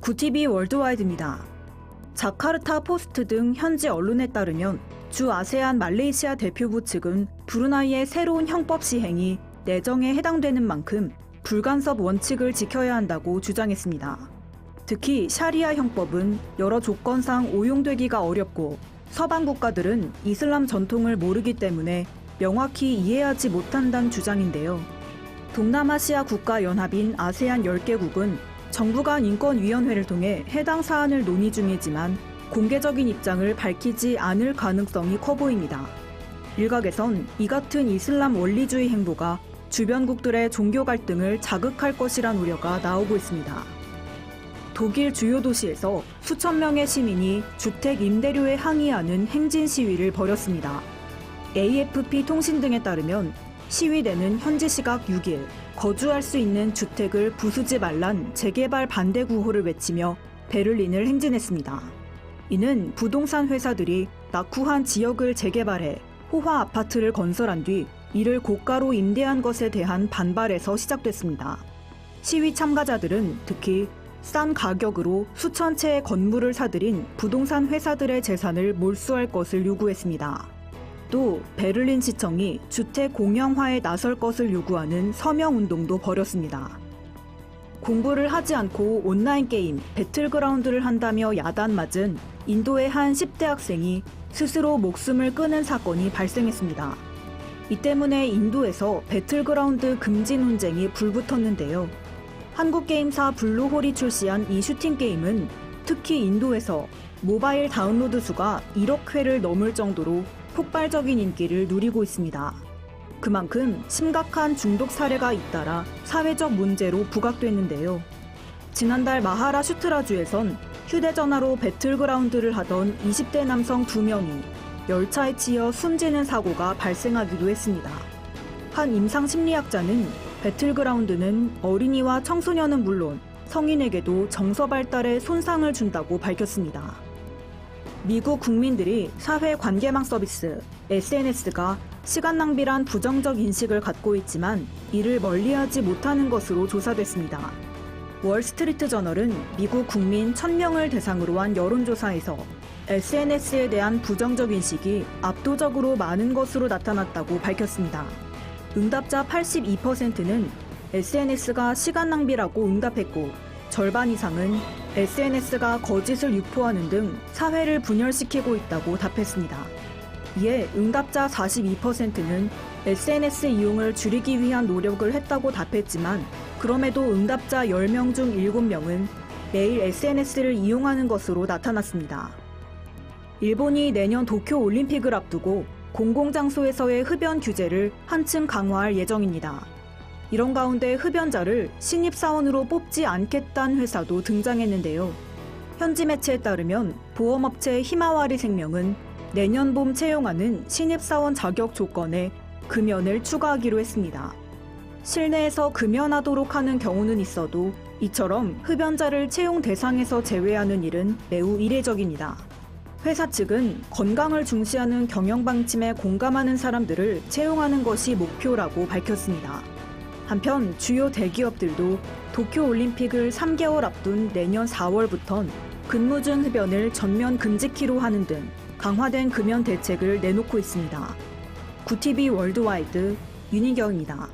구티비 월드와이드입니다. 자카르타 포스트 등 현지 언론에 따르면 주 아세안 말레이시아 대표부 측은 브루나이의 새로운 형법 시행이 내정에 해당되는 만큼 불간섭 원칙을 지켜야 한다고 주장했습니다. 특히 샤리아 형법은 여러 조건상 오용되기가 어렵고 서방 국가들은 이슬람 전통을 모르기 때문에 명확히 이해하지 못한다는 주장인데요. 동남아시아 국가 연합인 아세안 10개국은 정부 간 인권위원회를 통해 해당 사안을 논의 중이지만 공개적인 입장을 밝히지 않을 가능성이 커 보입니다. 일각에선 이 같은 이슬람 원리주의 행보가 주변국들의 종교 갈등을 자극할 것이란 우려가 나오고 있습니다. 독일 주요 도시에서 수천 명의 시민이 주택 임대료에 항의하는 행진 시위를 벌였습니다. AFP 통신 등에 따르면 시위대는 현지 시각 6일 거주할 수 있는 주택을 부수지 말란 재개발 반대 구호를 외치며 베를린을 행진했습니다. 이는 부동산 회사들이 낙후한 지역을 재개발해 호화 아파트를 건설한 뒤 이를 고가로 임대한 것에 대한 반발에서 시작됐습니다. 시위 참가자들은 특히 싼 가격으로 수천 채의 건물을 사들인 부동산 회사들의 재산을 몰수할 것을 요구했습니다. 또 베를린 시청이 주택 공영화에 나설 것을 요구하는 서명 운동도 벌였습니다. 공부를 하지 않고 온라인 게임 배틀그라운드를 한다며 야단 맞은 인도의 한 10대 학생이 스스로 목숨을 끊은 사건이 발생했습니다. 이 때문에 인도에서 배틀그라운드 금지 논쟁이 불붙었는데요. 한국 게임사 블루홀이 출시한 이 슈팅 게임은 특히 인도에서 모바일 다운로드 수가 1억 회를 넘을 정도로 폭발적인 인기를 누리고 있습니다. 그만큼 심각한 중독 사례가 잇따라 사회적 문제로 부각됐는데요. 지난달 마하라 슈트라주에선 휴대전화로 배틀그라운드를 하던 20대 남성 2명이 열차에 치여 숨지는 사고가 발생하기도 했습니다. 한 임상 심리학자는 배틀그라운드는 어린이와 청소년은 물론 성인에게도 정서 발달에 손상을 준다고 밝혔습니다. 미국 국민들이 사회 관계망 서비스 SNS가 시간 낭비란 부정적 인식을 갖고 있지만 이를 멀리하지 못하는 것으로 조사됐습니다. 월스트리트 저널은 미국 국민 1000명을 대상으로 한 여론조사에서 SNS에 대한 부정적 인식이 압도적으로 많은 것으로 나타났다고 밝혔습니다. 응답자 82%는 SNS가 시간 낭비라고 응답했고 절반 이상은 SNS가 거짓을 유포하는 등 사회를 분열시키고 있다고 답했습니다. 이에 응답자 42%는 SNS 이용을 줄이기 위한 노력을 했다고 답했지만 그럼에도 응답자 10명 중 7명은 매일 SNS를 이용하는 것으로 나타났습니다. 일본이 내년 도쿄 올림픽을 앞두고 공공장소에서의 흡연 규제를 한층 강화할 예정입니다. 이런 가운데 흡연자를 신입사원으로 뽑지 않겠다는 회사도 등장했는데요. 현지 매체에 따르면 보험업체 히마와리 생명은 내년 봄 채용하는 신입사원 자격 조건에 금연을 추가하기로 했습니다. 실내에서 금연하도록 하는 경우는 있어도 이처럼 흡연자를 채용 대상에서 제외하는 일은 매우 이례적입니다. 회사 측은 건강을 중시하는 경영 방침에 공감하는 사람들을 채용하는 것이 목표라고 밝혔습니다. 한편 주요 대기업들도 도쿄올림픽을 3개월 앞둔 내년 4월부턴 근무중 흡연을 전면 금지키로 하는 등 강화된 금연 대책을 내놓고 있습니다. 구티비 월드와이드 윤희경입니다.